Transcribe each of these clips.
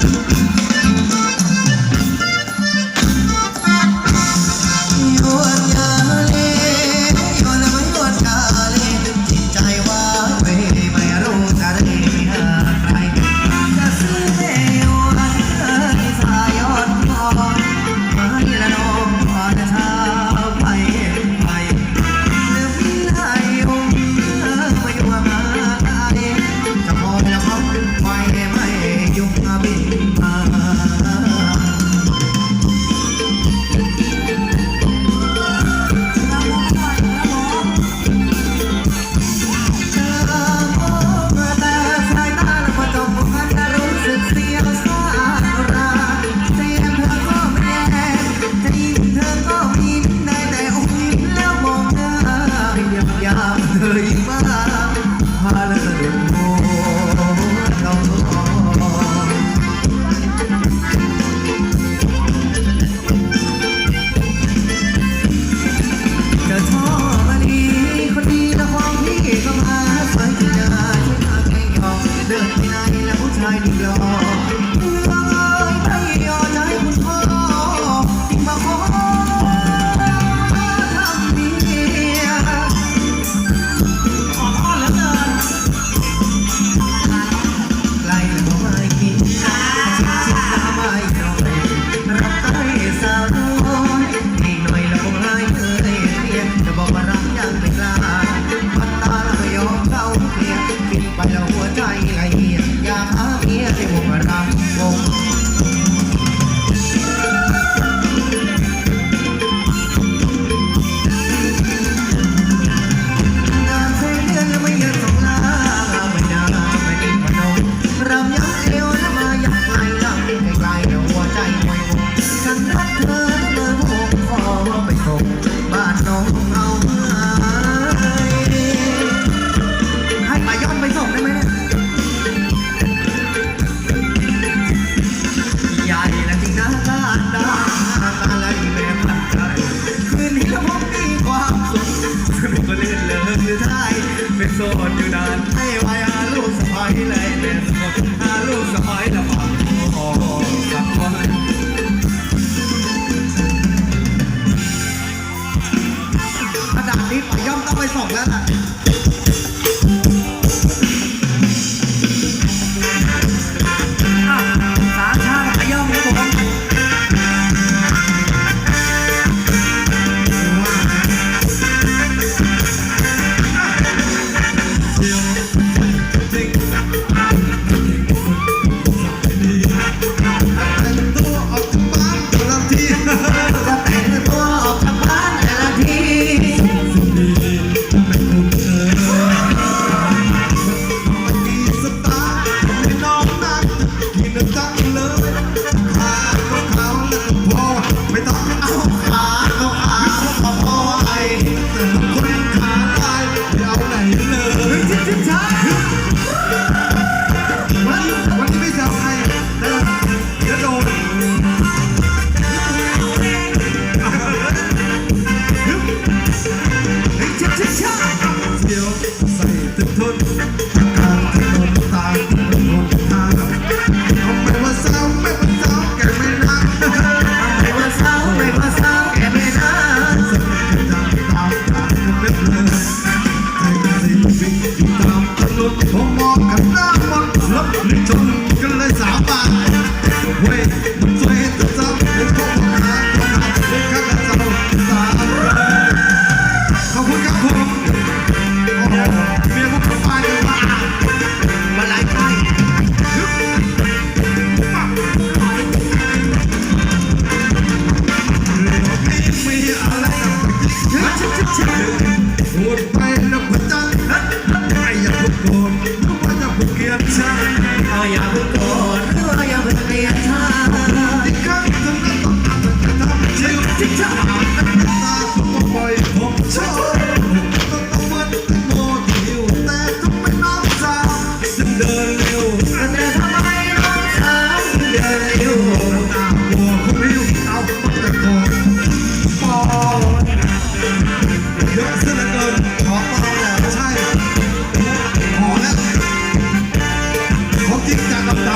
うん。 ถือท้ายเป็นโสนอยู่นานให้ไว้หาลูกสะพ้ายเลยเป็นโสดหาลูกสะพ้ายละฝางขอสักคนขนาดนี้ไปย่อมต้องไปส่งแล้วล่ะ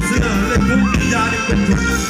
சில யாரும் பெற்றோம்?